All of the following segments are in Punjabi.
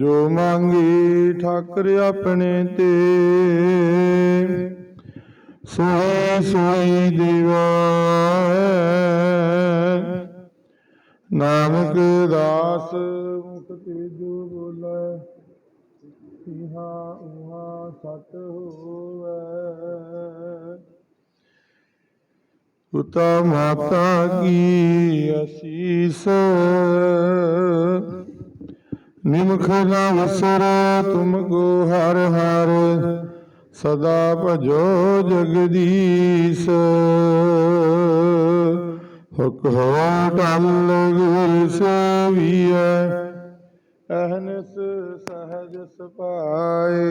ਜੋ ਮੰਗੀ ਠਾਕਰ ਆਪਣੇ ਤੇ। ਸੋਈ ਸੋਈ ਦਿਵਾਏ ਨਾਨਕ ਦਾਸ ਮੁਖ ਤੇ ਜੋ ਬੋਲੇ। ਇਹਾ ਉਹਾ ਸਤ ਹੋਵੇ। ਉਤਾ ਮਾਤਾ ਕੀ ਅਸੀਸ। ਨਿਮਖ ਨਾ ਵਸਰ ਤੁਮ ਕੋ ਹਰ ਹਰ, ਸਦਾ ਭਜੋ ਜਗਦੀਸ਼। ਹੁਕ ਹੋ ਟਲ ਗੁਰ ਸੇਵੀਐ, ਅਹਨਸ ਸਹਜ ਸੁਭਾਏ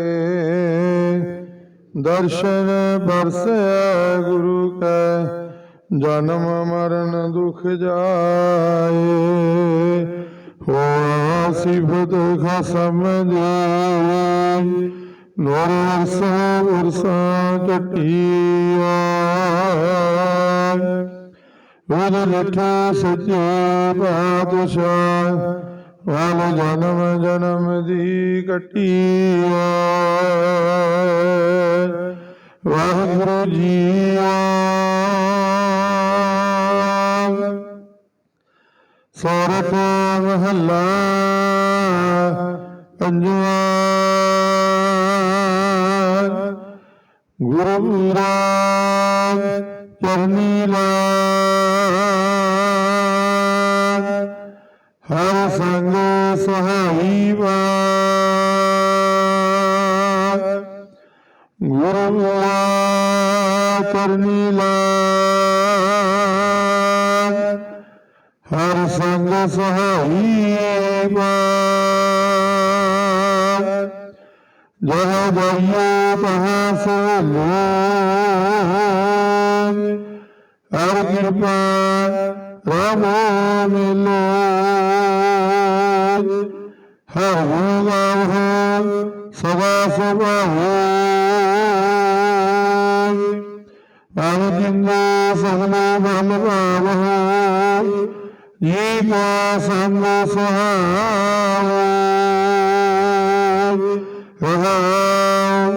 ਦਰਸ਼ਨ ਬਰਸੈ ਗੁਰੂ ਕੈ, ਜਨਮ ਮਰਨ ਦੁਖ ਜਾਏ। ਹੋ ਸਿਫਤ ਖਸਮ ਦੇ ਨੋਰ ਵਰਸਾ ਵਰਸਾ ਟਟੀਆ। ਵਦ ਲਠਾ ਸੱਚੇ ਪਾਤਸ਼ਾਹ ਵਾਲ ਜਨਮ ਜਨਮ ਦੀ ਕਟੀਆ। ਵਾਹਿਗੁਰੂ ਜੀਆ ਸੋਰਠ ਮਹੱਲਾ ਪੰਜਵਾ। ਗੁਰੂ ਰਾਮ ਚਰਨੀ ਲਾਗ ਹਰ ਸੰਗ ਸਹਾਈ ਵਾਰ। ਗੁਰੂ ਰਾਮ ਚਰਨੀ ਲਾਗ ਸੰਗ ਸਹਾਈ ਜਹ ਜਾਈਏ ਤਹਾਂ ਸੋਲੇ ਹਰ ਕਿਰਪਾ ਰਾਮ ਮਿਲੇ ਹਰ ਗਾਵ ਸਦਾ ਸਭਾ ਹੋ ਆਵ ਜਿੰਨਾ ਸਗਨਾ ਬ੍ਰਹਮ ਭਾਵ ਜੀ ਕਾ ਸੰਗ ਸੁਹਾਵ ਰਹਾਉ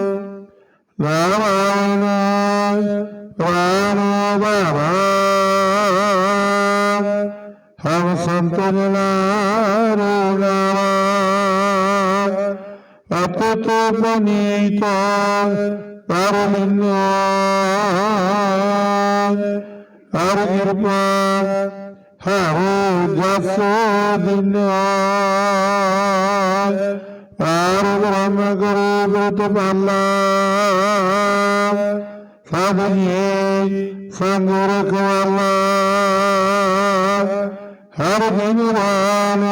ਨਾਰਾਇਣ ਰਾਮ ਬਾਬਾ ਹਮ ਸੰਤ ਜਨਾ ਰੋਗਾਵਾ ਅਤਿਤ ਪਨੀਤਾ ਪਰਮਿਨੋ ਹਰ ਕਿਰਪਾ ਹਰ ਜਸ ਦਿਨਾ ਹਰ ਬ੍ਰਹਮ ਗੁਰੂ ਬੁੱਧ ਪਾਲਾ ਸਭ ਜੀ ਸੰਗ ਰਖਵਾਲਾ ਹਰ ਦਿਨ ਰਾਮ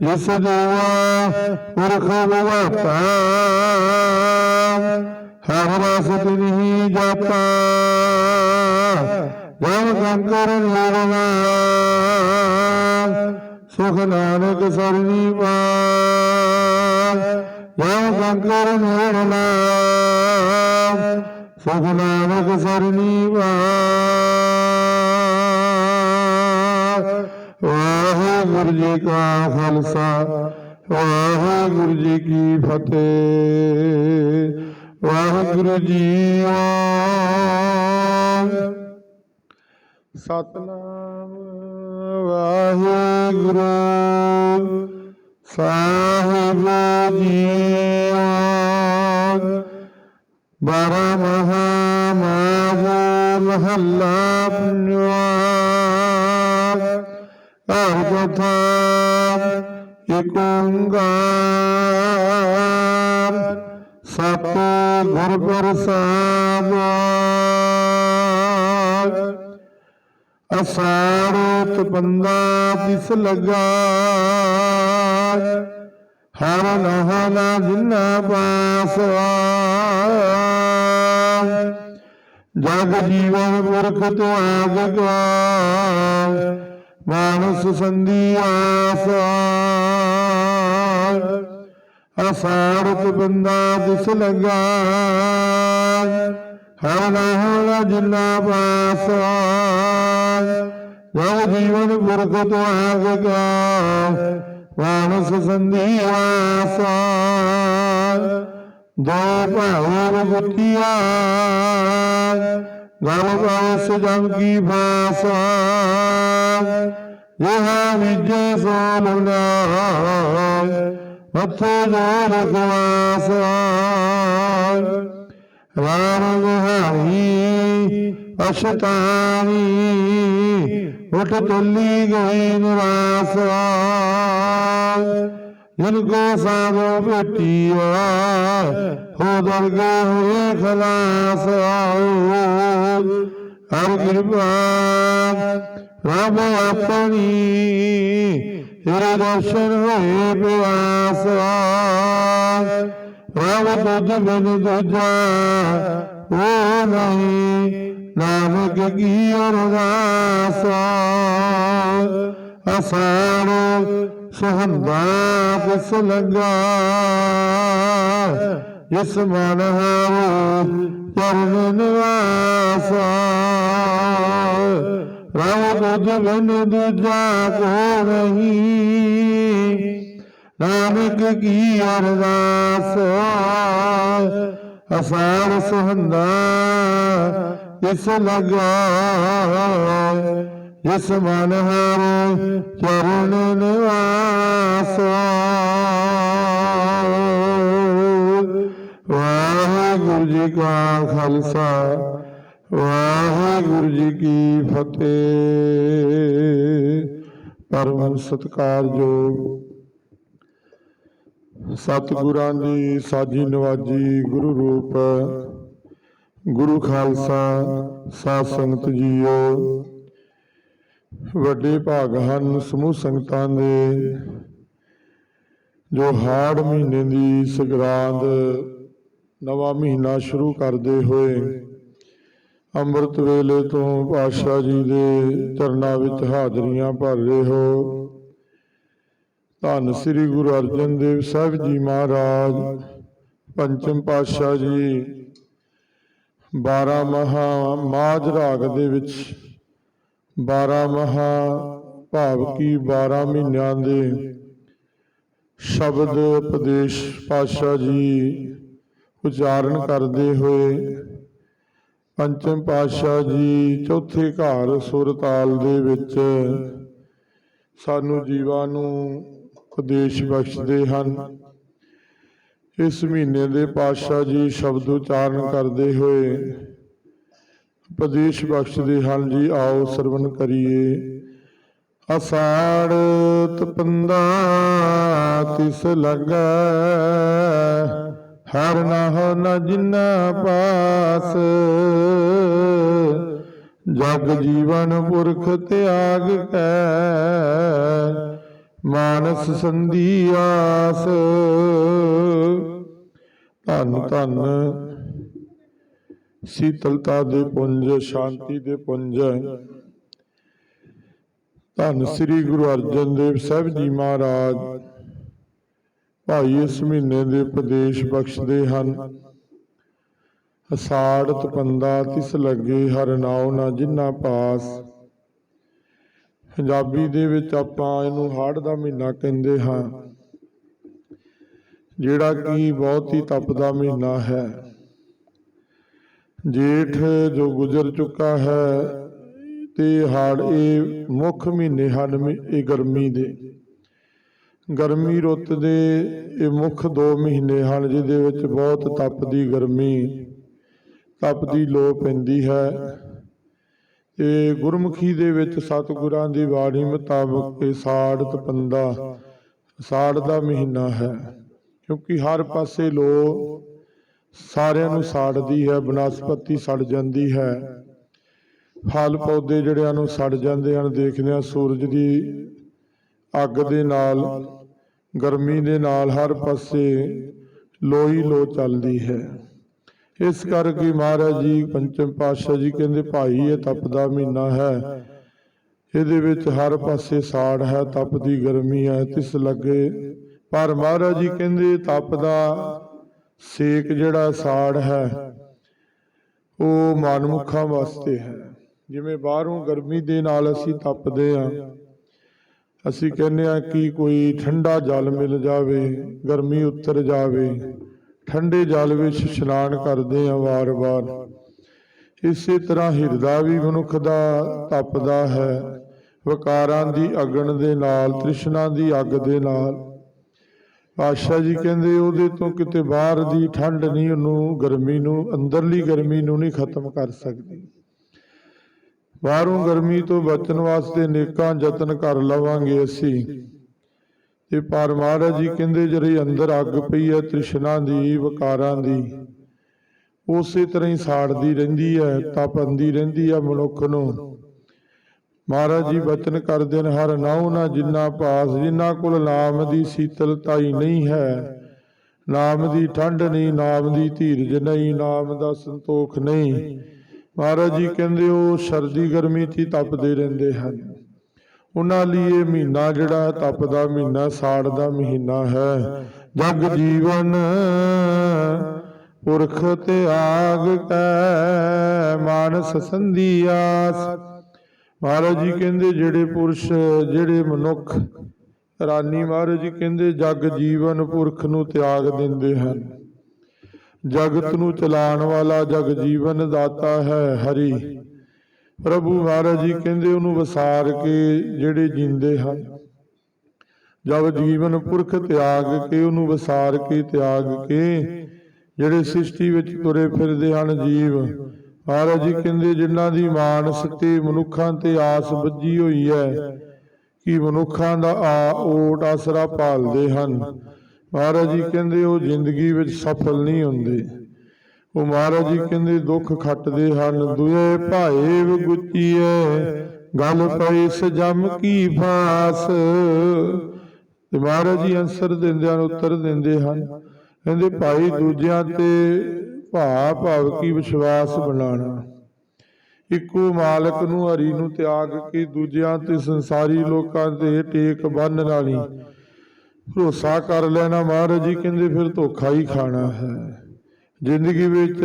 ਕੀਰਤਨ ਗਾਇਆ ਵਾਰਾ ਜੁਨੀ ਜਿਸ ਦੇਵਾ ਪੁਰਖ ਬਵਾਤਾ ਹਰ ਰਸ ਤਿਨਹੀ ਜਾਤਾ ਜਮ ਕੰਕਰ ਨਿਰਨਾ ਸੁਖ ਨਾਨਕ ਸਰਨੀ ਪਾਰ ਜਮ ਕੰਕਰ ਨਿਰਨਾ ਸੁਖ ਨਾਨਕ ਸਰਨੀ ਪਾਰ ਵਾਹਿਗੁਰੂ ਜੀ ਕਾ ਖਾਲਸਾ, ਵਾਹਿਗੁਰੂ ਜੀ ਕੀ ਫਤਿਹ। ਵਾਹਿਗੁਰੂ ਜੀ ਸਤਨਾਮ ਵਾਹਿਗੁਰੂ। ਸਾਹਿਬ ਜੀ ਬਾਰਾ ਮਹਾ ਮਾਹਾ ਮਹੱਲਾ ਪੰਜਵਾ ਹਰ ਕਥਾ ਏਕ ਓੰਕਾਰ ਸਤ ਗੁਰ ਪ੍ਰਸਾਦ ਅਸਾਰਤ ਬੰਦਾ ਤਿਸ ਲਗਾ ਹਰ ਨਹਾਨਾ ਜਿਨਾ ਪਾਸ ਜਗ ਜੀਵਨ ਪੁਰਖ ਤੁਆਗ ਗਾ ਮਾਨਸ ਸੰਧੀ ਆਸਾਰ ਅਸਾਰਤ ਬੰਦਾ ਦਿਸ ਲਗਾ ਹਰ ਨਾਮ ਜਿਨਾ ਪਾਸ ਜਗ ਜੀਵਨ ਪੁਰਖ ਤੋਂ ਆਗ ਕਾ ਮਾਨਸ ਸੰਧੀਆਸ ਦੋ ਭਾਵ ਗੁਤੀਆ ਗਲ ਪਾਸ ਜਮ ਕੀ ਭਾਸਾ ਯਹ ਵਿਜੇ ਸੋਲਨਾ ਮੱਥੇ ਜੋਰ ਗਵਾਸ। ਰਾਮ ਗੁਹਾਰੀ ਅਸ਼ਤਾਨੀ, ਉਠ ਤੁਲੀ ਗਈ ਨਿਵਾਸ। ਜਨ ਕੋ ਸਾਧੋ ਭੇਟੀਆ ਹੋ ਦਰਗੇ ਹੋਏ ਖਲਾਸ ਹਰ ਕਿਰਪਾ ਰੱਬ ਆਪਣੀ ਤੇਰੇ ਦਰਸ਼ਨ ਹੋਏ ਪਿਆਸ ਰੱਬ ਤੁਝ ਬਿਨ ਦੂਜਾ ਉਹ ਨਹੀਂ ਨਾਨਕ ਕੀ ਅਰਦਾਸ ਅਸਾਨ ਸੁਹੰਦਾ ਕਿਸ ਲਗਾ ਜਿਸ ਮਨ ਹਾਵੋ ਚਰਨ ਨਿਵਾਸ। ਰਾਮ ਤੁਝ ਦੂਜਾ ਕੋ ਨਹੀਂ। ਨਾਨਕ ਕੀ ਅਰਦਾਸ। ਅਸਾਰ ਸੁਹੰਦਾ ਇਸ ਲਗਾ ਜਿਸ ਮਨ ਹਾਰ ਚਰਨ ਨਿਵਾਸ। ਵਾਹਿਗੁਰੂ ਜੀ ਕਾ ਖਾਲਸਾ, ਵਾਹਿਗੁਰੂ ਜੀ ਕੀ ਫਤਿਹ। ਪਰਮ ਸਤਿਕਾਰਯੋਗ ਸਤਿਗੁਰਾਂ ਦੀ ਸਾਜੀ ਨਵਾਜੀ ਗੁਰੂ ਰੂਪ, ਗੁਰੂ ਖਾਲਸਾ, ਸਾਧ ਸੰਗਤ ਜੀਓ। ਵੱਡੇ ਭਾਗ ਹਨ ਸਮੂਹ ਸੰਗਤਾਂ ਦੇ, ਜੋ ਹਾੜ ਮਹੀਨੇ ਦੀ ਸੰਗਰਾਂਦ ਨਵਾਂ ਮਹੀਨਾ ਸ਼ੁਰੂ ਕਰਦੇ ਹੋਏ ਅੰਮ੍ਰਿਤ ਵੇਲੇ ਤੋਂ ਪਾਤਸ਼ਾਹ ਜੀ ਦੇ ਚਰਨਾਂ ਵਿੱਚ ਹਾਜ਼ਰੀਆਂ ਭਰ ਰਹੇ ਹੋ। ਧੰਨ ਸ੍ਰੀ ਗੁਰੂ ਅਰਜਨ ਦੇਵ ਸਾਹਿਬ ਜੀ ਮਹਾਰਾਜ, ਪੰਚਮ ਪਾਤਸ਼ਾਹ ਜੀ 12 ਮਹਾ ਮਾਝ ਰਾਗ ਦੇ ਵਿੱਚ 12 ਮਹਾ ਭਾਵ ਕੀ 12 ਮਹੀਨਿਆਂ ਦੇ ਸ਼ਬਦ ਉਪਦੇਸ਼ ਪਾਤਸ਼ਾਹ ਜੀ ਉਚਾਰਨ ਕਰਦੇ ਹੋਏ ਪੰਚਮ ਪਾਤਸ਼ਾਹ ਜੀ ਚੌਥੇ ਘਰ ਸੁਰਤਾਲ ਦੇ ਵਿੱਚ ਸਾਨੂੰ ਜੀਵਾਂ ਨੂੰ ਉਪਦੇਸ਼ ਬਖਸ਼ਦੇ ਹਨ। ਇਸ ਮਹੀਨੇ ਦੇ ਪਾਤਸ਼ਾਹ ਜੀ ਸ਼ਬਦ ਉਚਾਰਨ ਕਰਦੇ ਹੋਏ ਉਪਦੇਸ਼ ਬਖਸ਼ਦੇ ਹਨ, ਜੀ ਆਓ ਸਰਵਨ ਕਰੀਏ। ਅਸਾੜ ਤਪੰਦਾ ਤਿਸ ਲਗੈ ਹਰ ਨਾ ਹੋ ਨ ਜਿਨਾ ਪਾਸ। ਜਗ ਜੀਵਨ ਪੁਰਖ ਤਿਆਗ ਕੈ, ਮਾਨਸ ਸੰਧੀ ਆਸ। ਧੰਨ ਧੰਨ ਸੀਤਲਤਾ ਦੇ ਪੁੰਜ, ਸ਼ਾਂਤੀ ਦੇ ਪੁੰਜ। ਧੰਨ ਸ੍ਰੀ ਗੁਰੂ ਅਰਜਨ ਦੇਵ ਸਾਹਿਬ ਜੀ ਮਹਾਰਾਜ। ਭਾਈ ਇਸ ਮਹੀਨੇ ਦੇ ਉਪਦੇਸ਼ ਬਖਸ਼ਦੇ ਹਨ। ਅਸਾੜ ਤਪੰਦਾ ਤਿਸ ਲੱਗੇ ਹਰ ਨਾਉ ਨਾ ਜਿਨਾ ਪਾਸ। ਪੰਜਾਬੀ ਦੇ ਵਿੱਚ ਆਪਾਂ ਇਹਨੂੰ ਹਾੜ ਦਾ ਮਹੀਨਾ ਕਹਿੰਦੇ ਹਾਂ। ਜਿਹੜਾ ਕਿ ਬਹੁਤ ਹੀ ਤਪਦਾ ਮਹੀਨਾ ਹੈ। ਜੇਠ ਜੋ ਗੁਜ਼ਰ ਚੁੱਕਾ ਹੈ, ਤੇ ਹਾੜ ਇਹ ਮੁੱਖ ਮਹੀਨੇ ਹਨ ਇਹ ਗਰਮੀ ਦੇ। ਗਰਮੀ ਰੁੱਤ ਦੇ ਇਹ ਮੁੱਖ ਦੋ ਮਹੀਨੇ ਹਨ, ਜਿਹਦੇ ਵਿੱਚ ਬਹੁਤ ਤਪਦੀ ਗਰਮੀ, ਤਪਦੀ ਲੋ ਪੈਂਦੀ ਹੈ। ਤੇ ਗੁਰਮੁਖੀ ਦੇ ਵਿੱਚ ਸਤਿਗੁਰਾਂ ਦੀ ਬਾਣੀ ਮੁਤਾਬਕ ਇਹ ਸਾੜ ਤਪੰਦਾ, ਸਾੜ ਦਾ ਮਹੀਨਾ ਹੈ। ਕਿਉਂਕਿ ਹਰ ਪਾਸੇ ਲੋ ਸਾਰਿਆਂ ਨੂੰ ਸਾੜਦੀ ਹੈ, ਬਨਸਪਤੀ ਸੜ ਜਾਂਦੀ ਹੈ। ਫਲ ਪੌਦੇ ਜਿਹੜਿਆਂ ਨੂੰ ਸੜ ਜਾਂਦੇ ਹਨ, ਦੇਖਦੇ ਹਾਂ ਸੂਰਜ ਦੀ ਅੱਗ ਦੇ ਨਾਲ ਗਰਮੀ ਦੇ ਨਾਲ ਹਰ ਪਾਸੇ ਲੋਈ ਲੋ ਚੱਲਦੀ ਹੈ। ਇਸ ਕਰਕੇ ਮਹਾਰਾਜ ਜੀ, ਪੰਚਮ ਪਾਤਸ਼ਾਹ ਜੀ ਕਹਿੰਦੇ, ਭਾਈ, ਇਹ ਤਪਦਾ ਮਹੀਨਾ ਹੈ। ਇਹਦੇ ਵਿੱਚ ਹਰ ਪਾਸੇ ਸਾੜ ਹੈ ਤਪਦੀ ਗਰਮੀ ਹੈ, ਤਿਸ ਲੱਗੇ। ਪਰ ਮਹਾਰਾਜ ਜੀ ਕਹਿੰਦੇ ਤਪਦਾ ਸੇਕ ਜਿਹੜਾ ਸਾੜ ਹੈ, ਉਹ ਮਨਮੁਖਾਂ ਵਾਸਤੇ ਹੈ। ਜਿਵੇਂ ਬਾਹਰੋਂ ਗਰਮੀ ਦੇ ਨਾਲ ਅਸੀਂ ਤਪਦੇ ਆ ਅਸੀਂ ਕਹਿੰਦੇ ਆ ਕਿ ਕੋਈ ਠੰਡਾ ਜਲ ਮਿਲ ਜਾਵੇ, ਗਰਮੀ ਉਤਰ ਜਾਵੇ, ਠੰਡੇ ਜਲ ਵਿੱਚ ਇਸ਼ਨਾਨ ਕਰਦੇ ਆ ਵਾਰ-ਵਾਰ। ਇਸੇ ਤਰ੍ਹਾਂ ਹਿਰਦਾ ਵੀ ਮਨੁੱਖ ਦਾ ਤਪਦਾ ਹੈ, ਵਿਕਾਰਾਂ ਦੀ ਅਗਣ ਦੇ ਨਾਲ, ਤ੍ਰਿਸ਼ਨਾ ਦੀ ਅੱਗ ਦੇ ਨਾਲ। ਪਾਤਸ਼ਾਹ ਜੀ ਕਹਿੰਦੇ, ਉਹਦੇ ਤੋਂ ਕਿਤੇ ਬਾਹਰ ਦੀ ਠੰਡ ਨਹੀਂ, ਉਹਨੂੰ ਗਰਮੀ ਨੂੰ, ਅੰਦਰਲੀ ਗਰਮੀ ਨੂੰ ਨਹੀਂ ਖਤਮ ਕਰ ਸਕਦੀ। ਬਾਹਰੋਂ ਗਰਮੀ ਤੋਂ ਬਚਣ ਵਾਸਤੇ ਨੇਕਾਂ ਯਤਨ ਕਰ ਲਵਾਂਗੇ ਅਸੀਂ। ਤੇ ਪਰ ਮਹਾਰਾਜ ਜੀ ਕਹਿੰਦੇ ਜਿਹੜੀ ਅੰਦਰ ਅੱਗ ਪਈ ਹੈ ਤ੍ਰਿਸ਼ਨਾ ਦੀ, ਵਿਕਾਰਾਂ ਦੀ, ਉਸੇ ਤਰ੍ਹਾਂ ਹੀ ਸਾੜਦੀ ਰਹਿੰਦੀ ਹੈ ਤਪੰਦੀ ਰਹਿੰਦੀ ਹੈ ਮਨੁੱਖ ਨੂੰ। ਮਹਾਰਾਜ ਜੀ ਬਚਨ ਕਰਦੇ ਨੇ, ਹਰ ਨਾਉ ਨਾ ਜਿੰਨਾ ਪਾਸ ਜਿੰਨਾ ਕੋਲ ਨਾਮ ਦੀ ਸੀਤਲਤਾਈ ਨਹੀਂ ਹੈ, ਨਾਮ ਦੀ ਠੰਡ ਨਹੀਂ, ਨਾਮ ਦੀ ਧੀਰਜ ਨਹੀਂ, ਨਾਮ ਦਾ ਸੰਤੋਖ ਨਹੀਂ। ਮਹਾਰਾਜ ਜੀ ਕਹਿੰਦੇ ਉਹ ਸਰਦੀ ਗਰਮੀ 'ਚ ਹੀ ਤਪਦੇ ਰਹਿੰਦੇ ਹਨ। ਉਹਨਾਂ ਲਈ ਇਹ ਮਹੀਨਾ ਜਿਹੜਾ ਹੈ ਤਪਦਾ ਮਹੀਨਾ ਸਾੜ ਦਾ ਮਹੀਨਾ ਹੈ। ਜਗ ਜੀਵਨ ਪੁਰਖ ਤੇ ਆਗ ਕੈ ਮਾਨਸ ਸੰਧੀਆਸ ਮਹਾਰਾਜ ਜੀ ਕਹਿੰਦੇ ਜਿਹੜੇ ਪੁਰਸ਼ ਜਿਹੜੇ ਮਨੁੱਖ ਰਾਨੀ ਮਹਾਰਾਜ ਜੀ ਕਹਿੰਦੇ ਜਗ ਜੀਵਨ ਪੁਰਖ ਨੂੰ ਤਿਆਗ ਦਿੰਦੇ ਹਨ। ਜਗਤ ਨੂੰ ਚਲਾਉਣ ਵਾਲਾ ਜਗ ਜੀਵਨ ਦਾਤਾ ਹੈ ਹਰੀ। ਪ੍ਰਭੂ ਮਹਾਰਾਜ ਜੀ ਕਹਿੰਦੇ ਉਹਨੂੰ ਵਸਾਰ ਕੇ ਜਿਹੜੇ ਜਿੰਦੇ ਹਨ। ਜਗ ਜੀਵਨ ਪੁਰਖ ਤਿਆਗ ਕੇ ਉਹਨੂੰ ਵਸਾਰ ਕੇ ਤਿਆਗ ਕੇ ਜਿਹੜੇ ਸ੍ਰਿਸ਼ਟੀ ਵਿੱਚ ਤੁਰੇ ਫਿਰਦੇ ਹਨ ਜੀਵ, ਮਹਾਰਾਜ ਜੀ ਕਹਿੰਦੇ ਜਿਨ੍ਹਾਂ ਦੀ ਮਾਨਸ ਤੇ ਮਨੁੱਖਾਂ ਤੇ ਆਸ ਬੱਜੀ ਹੋਈ ਹੈ, ਕਿ ਮਨੁੱਖਾਂ ਦਾ ਆ ਓਟ ਆਸਰਾ ਪਾਲਦੇ ਹਨ। ਮਹਾਰਾਜ ਜੀ ਕਹਿੰਦੇ ਉਹ ਜ਼ਿੰਦਗੀ ਵਿੱਚ ਸਫਲ ਨਹੀਂ ਹੁੰਦੇ। ਉਹ ਮਹਾਰਾਜ ਜੀ ਕਹਿੰਦੇ ਦੁੱਖ ਖੱਟਦੇ ਹਨ ਦੁਏ ਭਾਏ ਵਿਗੁਚੀਏ ਗੱਲ ਪਈ ਸਜਮ ਕੀ ਫਾਸ। ਤੇ ਮਹਾਰਾਜ ਜੀ ਅੰਸਰ ਦਿੰਦਿਆਂ ਉੱਤਰ ਦਿੰਦੇ ਹਨ। ਕਹਿੰਦੇ ਭਾਈ ਦੂਜਿਆਂ ਤੇ ਭਾ ਭਾਵ ਕੀ ਵਿਸ਼ਵਾਸ ਬਣਾਉਣਾ। ਇੱਕੋ ਮਾਲਕ ਨੂੰ ਹਰੀ ਨੂੰ ਤਿਆਗ ਕੇ ਦੂਜਿਆਂ ਤੇ ਸੰਸਾਰੀ ਲੋਕਾਂ ਤੇ ਟੇਕ ਬੰਨ ਲਾਣੀ ਭਰੋਸਾ ਕਰ ਲੈਣਾ ਮਹਾਰਾਜ ਜੀ, ਕਹਿੰਦੇ ਫਿਰ ਧੋਖਾ ਹੀ ਖਾਣਾ ਹੈ। ਜ਼ਿੰਦਗੀ ਵਿੱਚ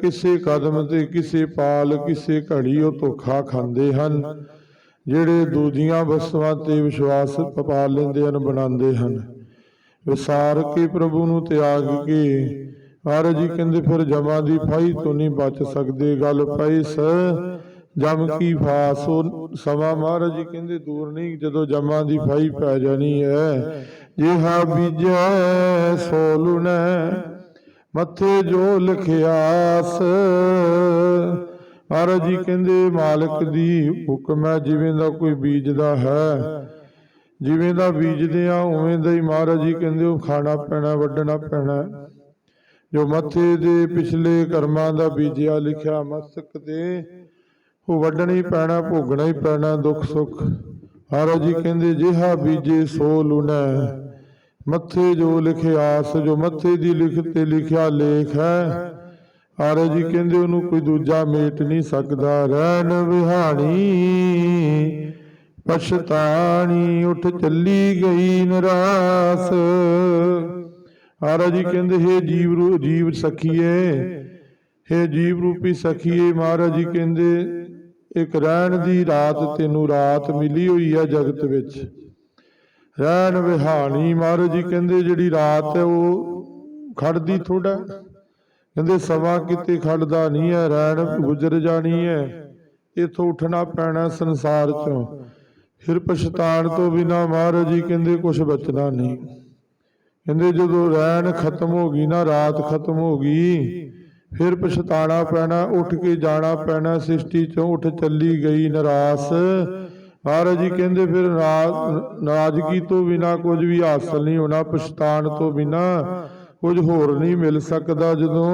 ਕਿਸੇ ਕਦਮ ਤੇ ਕਿਸੇ ਪਾਲ, ਕਿਸੇ ਘੜੀ ਉਹ ਧੋਖਾ ਖਾਂਦੇ ਹਨ। ਜਿਹੜੇ ਦੂਜੀਆਂ ਵਸਤੂਆਂ ਤੇ ਵਿਸ਼ਵਾਸ ਪਾ ਲੈਂਦੇ ਹਨ, ਬਣਾਉਂਦੇ ਹਨ। ਵਿਸਾਰ ਕੇ ਪ੍ਰਭੂ ਨੂੰ ਤਿਆਗ ਕੇ ਮਹਾਰਾਜ ਜੀ ਕਹਿੰਦੇ ਫਿਰ ਜਮਾਂ ਦੀ ਫਾਈ ਤੋਂ ਨਹੀਂ ਬਚ ਸਕਦੇ, ਗੱਲ ਪਈ ਸ ਜਮ ਕੀ ਫਾਸ। ਉਹ ਸਮਾਂ ਮਹਾਰਾਜ ਜੀ ਕਹਿੰਦੇ ਦੂਰ ਨਹੀਂ, ਜਦੋਂ ਜਮਾਂ ਦੀ ਫਾਈ ਪੈ ਜਾਣੀ ਹੈ ਜਿਹਾ ਬੀਜੈ ਸੋ ਲੁਣੈ ਮੱਥੇ ਜੋ ਲਿਖਿਆਸ ਮਹਾਰਾਜ ਜੀ ਕਹਿੰਦੇ, ਮਾਲਕ ਦੀ ਹੁਕਮ ਹੈ, ਜਿਵੇਂ ਦਾ ਕੋਈ ਬੀਜਦਾ ਹੈ, ਜਿਵੇਂ ਦਾ ਬੀਜਦੇ ਆ, ਉਵੇਂ ਦਾ ਹੀ ਮਹਾਰਾਜ ਜੀ ਕਹਿੰਦੇ, ਉਹ ਖਾਣਾ ਪੈਣਾ, ਵੱਢਣਾ ਪੈਣਾ ਜੋ ਮੱਥੇ ਦੇ ਪਿਛਲੇ ਕਰਮਾਂ ਦਾ ਬੀਜਿਆ, ਲਿਖਿਆ ਮਸਤਕ ਤੇ, ਉਹ ਵੱਢਣਾ ਹੀ ਪੈਣਾ, ਭੋਗਣਾ ਹੀ ਪੈਣਾ, ਦੁੱਖ ਸੁੱਖ। ਮਹਾਰਾਜ ਜੀ ਕਹਿੰਦੇ, ਜਿਹਾ ਬੀਜੇ ਸੋ ਲੁਣੈ ਮੱਥੇ ਜੋ ਲਿਖਿਆਸ ਜੋ ਮੱਥੇ ਦੀ ਲਿਖ ਤੇ ਲਿਖਿਆ ਲੇਖ ਹੈ। ਮਹਾਰਾਜ ਜੀ ਕਹਿੰਦੇ ਉਹਨੂੰ ਕੋਈ ਦੂਜਾ ਮੇਟ ਨਹੀਂ ਸਕਦਾ। ਰਹਿਣ ਵਿਹਾਣੀ, ਪਛਤਾਣੀ, ਉੱਠ ਚੱਲੀ ਗਈ ਨਰਾਸ। ਆਰਾ ਜੀ ਕਹਿੰਦੇ, ਹੈ ਜੀਵ ਰੂ ਜੀਵ ਸਖੀਏ, ਹੈ ਜੀਵ ਰੂਪੀ ਸਖੀਏ, ਮਹਾਰਾਜ ਜੀ ਕਹਿੰਦੇ, ਇੱਕ ਰਹਿਣ ਦੀ ਰਾਤ ਤੈਨੂੰ ਰਾਤ ਮਿਲੀ ਹੋਈ ਹੈ ਜਗਤ ਵਿੱਚ। ਰਹਿਣ ਵਿਹਾਣੀ ਮਹਾਰਾਜ ਜੀ ਕਹਿੰਦੇ ਜਿਹੜੀ ਰਾਤ ਹੈ ਉਹ ਖੜਦੀ ਥੋੜਾ ਕਹਿੰਦੇ ਸਵਾ ਕਿਤੇ ਖੜਦਾ ਨਹੀਂ ਹੈ, ਰਹਿਣ ਗੁਜ਼ਰ ਜਾਣੀ ਹੈ। ਇਥੋਂ ਉੱਠਣਾ ਪੈਣਾ ਸੰਸਾਰ ਚੋਂ। ਫਿਰ ਪਛਤਾਣ ਤੋਂ ਬਿਨਾ ਮਹਾਰਾਜ ਜੀ ਕਹਿੰਦੇ ਕੁਝ ਬਚਣਾ ਨਹੀਂ। ਕਹਿੰਦੇ ਜਦੋਂ ਰਹਿਣ ਖਤਮ ਹੋ ਗਈ ਨਾ, ਰਾਤ ਖਤਮ ਹੋ ਗਈ, ਫਿਰ ਪਛਤਾਣਾ ਪੈਣਾ, ਉੱਠ ਕੇ ਜਾਣਾ ਪੈਣਾ, ਸ੍ਰਿਸ਼ਟੀ ਚੋਂ ਉੱਠ ਚੱਲੀ ਗਈ, ਨਰਾਸ। ਮਹਾਰਾਜ ਜੀ ਕਹਿੰਦੇ ਫਿਰ ਨਾਰਾਜ਼ਗੀ ਤੋਂ ਬਿਨਾ ਕੁਝ ਵੀ ਹਾਸਲ ਨਹੀਂ ਹੋਣਾ ਪਛਤਾਣ ਤੋਂ ਬਿਨਾ ਕੁਝ ਹੋਰ ਨਹੀਂ ਮਿਲ ਸਕਦਾ ਜਦੋਂ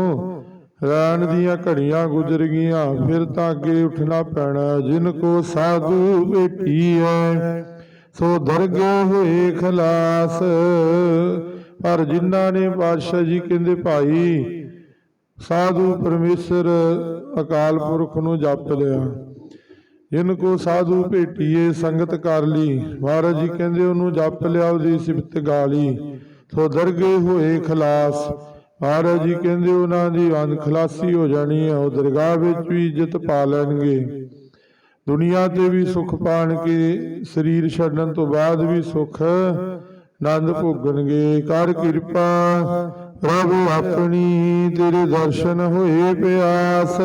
ਰਹਿਣ ਦੀਆਂ ਘੜੀਆਂ ਗੁਜ਼ਰ ਗਈਆਂ ਫਿਰ ਤਾਂ ਅੱਗੇ ਉੱਠਣਾ ਪੈਣਾ ਜਿਨ ਕੋ ਸਾਧੂ ਹੈ ਸੋ ਦਰਗੇ ਹੋਏ ਖਲਾਸ। ਪਰ ਜਿਨ੍ਹਾਂ ਨੇ ਪਾਤਸ਼ਾਹ ਜੀ ਕਹਿੰਦੇ ਭਾਈ ਸਾਧੂ ਪਰਮੇਸ਼ਰ ਅਕਾਲ ਪੁਰਖ ਨੂੰ ਜਪ ਲਿਆ ਜਿਨ ਕੋ ਸਾਧੂ ਭੇਟੀਏ, ਸੰਗਤ ਕਰ ਲਈ ਮਹਾਰਾਜ ਜੀ ਕਹਿੰਦੇ, ਉਹਨੂੰ ਜਪ ਲਿਆ, ਉਹਦੀ ਸਿਫਤ ਗਾ ਲਈ ਸੋ ਦਰਗੇ ਹੋਏ ਖਲਾਸ। ਮਹਾਰਾਜ ਜੀ ਕਹਿੰਦੇ, ਉਹਨਾਂ ਦੀ ਅੰਨ ਖਲਾਸੀ ਹੋ ਜਾਣੀ ਹੈ। ਉਹ ਦਰਗਾਹ ਵਿੱਚ ਵੀ ਇੱਜ਼ਤ ਪਾ ਲੈਣਗੇ। ਦੁਨੀਆ ਤੇ ਵੀ ਸੁੱਖ ਪਾਣ ਕੇ, ਸਰੀਰ ਛੱਡਣ ਤੋਂ ਬਾਅਦ ਵੀ ਸੁੱਖ ਆਨੰਦ ਭੋਗਣਗੇ। ਕਰ ਕਿਰਪਾ, ਪ੍ਰਭੂ ਆਪਣੀ, ਤੇਰੇ ਦਰਸ਼ਨ ਹੋਏ ਪਿਆਸ।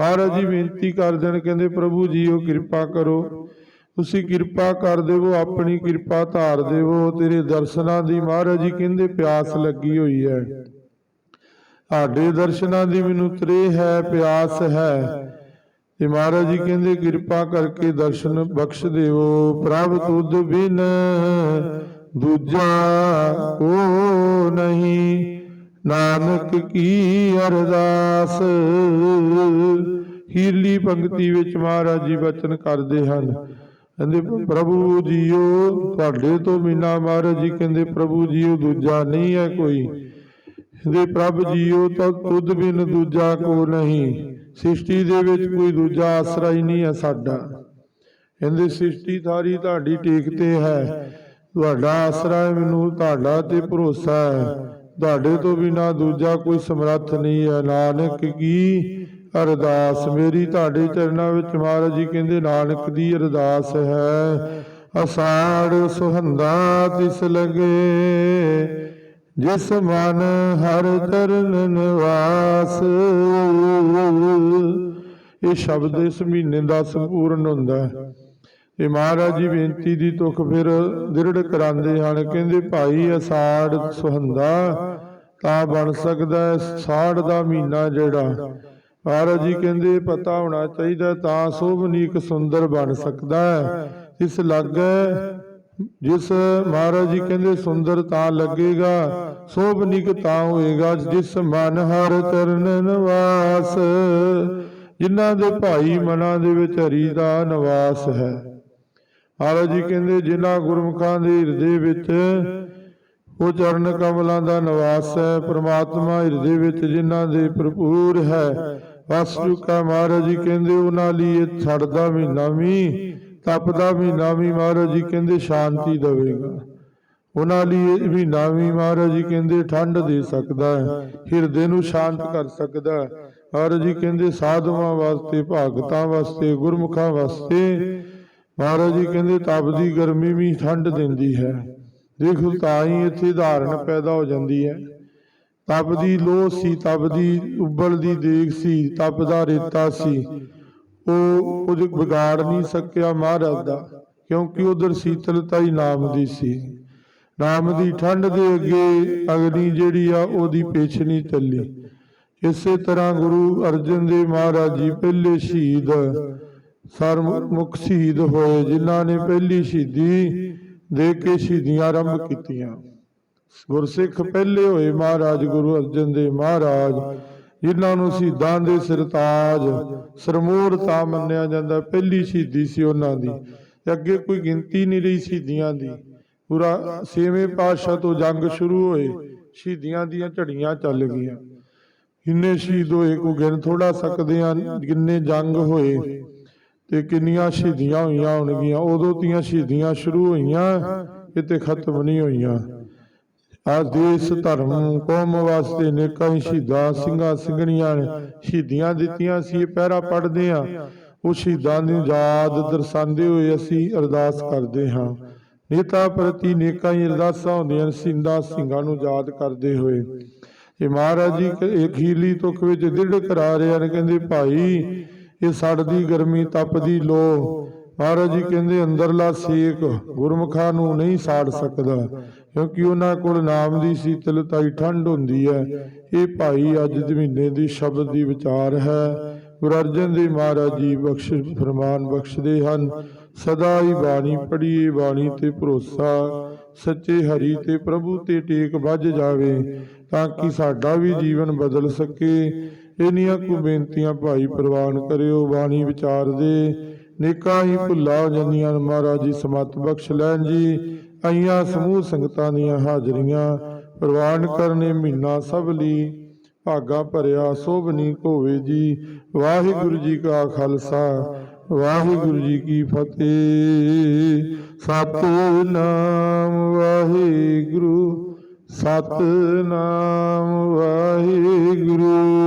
ਮਹਾਰਾਜ ਜੀ ਬੇਨਤੀ ਕਰ ਦੇਣ, ਕਹਿੰਦੇ ਪ੍ਰਭੂ ਜੀਓ ਕਿਰਪਾ ਕਰੋ। ਤੁਸੀਂ ਕਿਰਪਾ ਕਰ ਦੇਵੋ, ਆਪਣੀ ਕਿਰਪਾ ਧਾਰ ਦੇਵੋ, ਤੇਰੇ ਦਰਸ਼ਨਾਂ ਦੀ। ਮਹਾਰਾਜ ਜੀ ਕਹਿੰਦੇ ਪਿਆਸ ਲੱਗੀ ਹੋਈ ਹੈ। ਸਾਡੇ ਦਰਸ਼ਨਾਂ ਦੀ ਮੈਨੂੰ ਤਰੇ ਹੈ, ਪਿਆਸ ਹੈ। ਤੇ ਮਹਾਰਾਜ ਜੀ ਕਹਿੰਦੇ ਕਿਰਪਾ ਕਰਕੇ ਦਰਸ਼ਨ ਬਖਸ਼ ਦੇਵੋ। ਪ੍ਰਭ ਤੁਧ ਬਿਨ ਦੂਜਾ ਕੋ ਨਹੀਂ। ਨਾਨਕ ਕੀ ਅਰਦਾਸ? ਹੀਰਲੀ ਪੰਕਤੀ ਵਿੱਚ ਮਹਾਰਾਜ ਜੀ ਬਚਨ ਕਰਦੇ ਹਨ। ਕਹਿੰਦੇ, ਪ੍ਰਭੂ ਜੀਓ, ਤੁਹਾਡੇ ਤੋਂ ਬਿਨਾ ਮਹਾਰਾਜ ਜੀ ਕਹਿੰਦੇ, ਪ੍ਰਭੂ ਜੀਓ, ਦੂਜਾ ਨਹੀਂ ਹੈ ਕੋਈ। ਕਹਿੰਦੇ, ਪ੍ਰਭ ਜੀਓ, ਤਾਂ ਤੁਧ ਬਿਨ ਦੂਜਾ ਕੋ ਨਹੀਂ। ਸ੍ਰਿਸ਼ਟੀ ਦੇ ਵਿੱਚ ਕੋਈ ਦੂਜਾ ਆਸਰਾ ਹੀ ਨਹੀਂ ਹੈ ਸਾਡਾ। ਕਹਿੰਦੇ, ਸ੍ਰਿਸ਼ਟੀ ਸਾਰੀ ਤੁਹਾਡੀ ਟੇਕ ਤੇ ਹੈ। ਤੁਹਾਡਾ ਆਸਰਾ ਮੈਨੂੰ ਤੁਹਾਡਾ ਤੇ ਭਰੋਸਾ ਹੈ। ਤੁਹਾਡੇ ਤੋਂ ਬਿਨਾ ਦੂਜਾ ਕੋਈ ਸਮਰੱਥ ਨਹੀਂ ਹੈ। ਨਾਨਕ ਕੀ ਅਰਦਾਸ? ਮੇਰੀ ਤੁਹਾਡੇ ਚਰਨਾਂ ਵਿੱਚ ਮਹਾਰਾਜ ਜੀ ਕਹਿੰਦੇ, ਨਾਨਕ ਦੀ ਅਰਦਾਸ ਹੈ। ਅਸਾੜ ਸੁਹੰਦਾ ਤਿਸ ਲਗੇ, ਜਿਸ ਮਨ ਹਰ ਚਰਨ ਨਿਵਾਸ। ਇਹ ਸ਼ਬਦ ਇਸ ਮਹੀਨੇ ਦਾ ਸੰਪੂਰਨ ਹੁੰਦਾ ਹੈ। ਇਹ ਮਹਾਰਾਜ ਜੀ ਬੇਨਤੀ ਦੀ ਤੁਖ ਫਿਰ ਦ੍ਰਿੜ ਕਰਾਉਂਦੇ ਹਨ। ਕਹਿੰਦੇ ਭਾਈ ਅਸਾੜ ਸੁਹੰਦਾ ਤਾਂ ਬਣ ਸਕਦਾ ਹੈ ਸਾੜ ਦਾ ਮਹੀਨਾ ਜਿਹੜਾ। ਮਹਾਰਾਜ ਜੀ ਕਹਿੰਦੇ ਪਤਾ ਹੋਣਾ ਚਾਹੀਦਾ ਤਾਂ ਸੋਭਨੀਕ ਸੁੰਦਰ ਬਣ ਸਕਦਾ ਹੈ। ਇਸ ਲੱਗੇ ਜਿਸ ਮਹਾਰਾਜ ਜੀ ਕਹਿੰਦੇ ਸੁੰਦਰ ਤਾਂ ਲੱਗੇਗਾ ਸੋਭਨੀਕ ਤਾਂ ਹੋਏਗਾ। ਜਿਸ ਮਨ ਹਰ ਚਰਨ ਨਿਵਾਸ ਜਿਨ੍ਹਾਂ ਦੇ ਭਾਈ ਮਨਾਂ ਦੇ ਵਿੱਚ ਹਰੀ ਦਾ ਨਿਵਾਸ ਹੈ। ਮਹਾਰਾਜ ਜੀ ਕਹਿੰਦੇ, ਜਿਨ੍ਹਾਂ ਗੁਰਮੁਖਾਂ ਦੇ ਹਿਰਦੇ ਵਿੱਚ ਉਹ ਚਰਨ ਕਮਲਾਂ ਦਾ ਨਿਵਾਸ ਹੈ, ਪ੍ਰਮਾਤਮਾ ਹਿਰਦੇ ਵਿੱਚ ਜਿਨ੍ਹਾਂ ਦੇ ਭਰਪੂਰ ਹੈ। ਵਸ ਚੁੱਕਾ ਮਹਾਰਾਜ ਜੀ ਕਹਿੰਦੇ, ਉਹਨਾਂ ਲਈ ਇਹ ਛੜਦਾ ਮਹੀਨਾ ਵੀ, ਤਪਦਾ ਮਹੀਨਾ ਵੀ, ਮਹਾਰਾਜ ਜੀ ਕਹਿੰਦੇ, ਸ਼ਾਂਤੀ ਦੇਵੇਗਾ। ਉਹਨਾਂ ਲਈ ਇਹ ਮਹੀਨਾ ਵੀ, ਮਹਾਰਾਜ ਜੀ ਕਹਿੰਦੇ, ਠੰਡ ਦੇ ਸਕਦਾ ਹੈ, ਹਿਰਦੇ ਨੂੰ ਸ਼ਾਂਤ ਕਰ ਸਕਦਾ ਹੈ। ਮਹਾਰਾਜ ਜੀ ਕਹਿੰਦੇ, ਸਾਧੂਆਂ ਵਾਸਤੇ, ਭਾਗਤਾਂ ਵਾਸਤੇ, ਗੁਰਮੁਖਾਂ ਵਾਸਤੇ ਮਹਾਰਾਜ ਜੀ ਕਹਿੰਦੇ ਤਪਦੀ ਗਰਮੀ ਵੀ ਠੰਡ ਦਿੰਦੀ ਹੈ। ਦੇਖੋ, ਤਾਂ ਹੀ ਇੱਥੇ ਧਾਰਨ ਪੈਦਾ ਹੋ ਜਾਂਦੀ ਹੈ। ਤਪਦੀ ਲੋਹ ਸੀ ਤਪਦੀ ਉਬਲਦੀ ਦੇਗ ਸੀ ਤਪਦਾ ਰੇਤਾ ਸੀ। ਉਹ ਕੁਝ ਵਿਗਾੜ ਨਹੀਂ ਸਕਿਆ ਮਹਾਰਾਜ ਦਾ, ਕਿਉਂਕਿ ਉਧਰ ਸੀਤਲਤਾ ਹੀ ਨਾਮ ਦੀ ਸੀ। ਨਾਮ ਦੀ ਠੰਡ ਦੇ ਅੱਗੇ ਅਗਨੀ ਜਿਹੜੀ ਆ, ਉਹਦੀ ਪੇਛ ਨਹੀਂ ਚੱਲੀ। ਇਸੇ ਤਰ੍ਹਾਂ ਗੁਰੂ ਅਰਜਨ ਦੇਵ ਮਹਾਰਾਜ ਜੀ ਪਹਿਲੇ ਸ਼ਹੀਦ ਸਰਮੁਖ ਸ਼ਹੀਦ ਹੋਏ, ਜਿਨ੍ਹਾਂ ਨੇ ਪਹਿਲੀ ਸ਼ਹੀਦੀ ਦੇ ਕੇ ਸ਼ਹੀਦੀਆਂ ਆਰੰਭ ਕੀਤੀਆਂ। ਗੁਰਸਿੱਖ ਪਹਿਲੇ ਹੋਏ ਮਹਾਰਾਜ ਗੁਰੂ ਅਰਜਨ ਦੇਵ ਮਹਾਰਾਜ, ਜਿਨ੍ਹਾਂ ਨੂੰ ਸ਼ਹੀਦਾਂ ਦੇ ਸਰਤਾਜ ਸਰਮੂਰ ਮੰਨਿਆ ਜਾਂਦਾ, ਪਹਿਲੀ ਸ਼ਹੀਦੀ ਸੀ ਉਹਨਾਂ ਦੀ। ਅੱਗੇ ਕੋਈ ਗਿਣਤੀ ਨਹੀਂ ਰਹੀ ਸ਼ਹੀਦੀਆਂ ਦੀ। ਪੂਰਾ ਛੇਵੇਂ ਪਾਤਸ਼ਾਹ ਤੋਂ ਜੰਗ ਸ਼ੁਰੂ ਹੋਏ, ਸ਼ਹੀਦੀਆਂ ਦੀਆਂ ਝੜੀਆਂ ਚੱਲ ਗਈਆਂ। ਕਿੰਨੇ ਸ਼ਹੀਦ ਹੋਏ ਕੋ ਗਿਣ ਥੋੜਾ ਸਕਦੇ ਆ ਕਿੰਨੇ ਜੰਗ ਹੋਏ। ਤੇ ਕਿੰਨੀਆਂ ਸ਼ਹੀਦੀਆਂ ਹੋਈਆਂ ਹੋਣਗੀਆਂ। ਉਦੋਂ ਦੀਆਂ ਸ਼ਹੀਦੀਆਂ ਸ਼ੁਰੂ ਹੋਈਆਂ, ਕਿਤੇ ਖਤਮ ਨਹੀਂ ਹੋਈਆਂ। ਆ ਦੇਸ਼ ਧਰਮ ਕੌਮ ਵਾਸਤੇ ਨੇਕਾਂ ਹੀ ਸ਼ਹੀਦਾਂ ਸਿੰਘਾਂ ਸਿੰਘਣੀਆਂ ਨੇ ਸ਼ਹੀਦੀਆਂ ਦਿੱਤੀਆਂ ਸੀ ਪਹਿਰਾ ਪੜਦੇ ਆ ਉਹ ਸ਼ਹੀਦਾਂ ਦੀ ਯਾਦ ਦਰਸਾਉਂਦੇ ਹੋਏ ਅਸੀਂ ਅਰਦਾਸ ਕਰਦੇ ਹਾਂ। ਨੇਤਾ ਪ੍ਰਤੀ ਨੇਕਾਂ ਹੀ ਅਰਦਾਸਾਂ ਹੁੰਦੀਆਂ ਨੇ, ਸਿੰਘਾਂ ਸਿੰਘਾਂ ਨੂੰ ਯਾਦ ਕਰਦੇ ਹੋਏ। ਇਹ ਮਹਾਰਾਜ ਜੀ ਇੱਕ ਹੀਲੀ ਤੁਕ ਵਿੱਚ ਦ੍ਰਿੜ ਕਰਾ ਰਹੇ ਨੇ ਕਹਿੰਦੇ ਭਾਈ ਇਹ ਸੜਦੀ ਗਰਮੀ ਤਪਦੀ ਲੋ ਮਹਾਰਾਜ ਜੀ ਕਹਿੰਦੇ, ਅੰਦਰਲਾ ਸੇਕ ਗੁਰਮੁਖਾਂ ਨੂੰ ਨਹੀਂ ਸਾੜ ਸਕਦਾ, ਕਿਉਂਕਿ ਉਹਨਾਂ ਕੋਲ ਨਾਮ ਦੀ ਸੀਤਲਤਾਈ ਠੰਡ ਹੁੰਦੀ ਹੈ। ਇਹ ਭਾਈ ਅੱਜ ਦੇ ਮਹੀਨੇ ਦੀ ਸ਼ਬਦ ਦੀ ਵਿਚਾਰ ਹੈ। ਗੁਰੂ ਅਰਜਨ ਦੇਵ ਮਹਾਰਾਜ ਜੀ ਬਖਸ਼, ਫਰਮਾਨ ਬਖਸ਼ਦੇ ਹਨ, ਸਦਾ ਹੀ ਬਾਣੀ ਪੜ੍ਹੀਏ, ਬਾਣੀ ਤੇ ਭਰੋਸਾ, ਸੱਚੇ ਹਰੀ ਤੇ ਪ੍ਰਭੂ ਤੇ ਟੇਕ ਵੱਜ ਜਾਵੇ, ਤਾਂ ਕਿ ਸਾਡਾ ਵੀ ਜੀਵਨ ਬਦਲ ਸਕੇ। ਇਨੀਆਂ ਕੁ ਬੇਨਤੀਆਂ ਭਾਈ ਪ੍ਰਵਾਨ ਕਰਿਓ, ਬਾਣੀ ਵਿਚਾਰ ਦੇ। ਨੇਕਾਂ ਹੀ ਭੁੱਲਾ ਹੋ ਜਾਂਦੀਆਂ ਮਹਾਰਾਜ ਜੀ, ਸਮਤ ਬਖਸ਼ ਲੈਣ ਜੀ। ਆਈਆਂ ਸਮੂਹ ਸੰਗਤਾਂ ਦੀਆਂ ਹਾਜ਼ਰੀਆਂ ਪ੍ਰਵਾਨ ਕਰਨੇ ਮਹੀਨਾ ਸਭ ਲਈ। ਭਾਗਾ ਭਰਿਆ ਸੋਭਨੀ ਹੋਵੇ ਜੀ। ਵਾਹਿਗੁਰੂ ਜੀ ਕਾ ਖਾਲਸਾ, ਵਾਹਿਗੁਰੂ ਜੀ ਕੀ ਫਤਿਹ। ਸਤਿਨਾਮ ਵਾਹਿਗੁਰੂ, ਸਤਨਾਮ ਵਾਹਿਗੁਰੂ।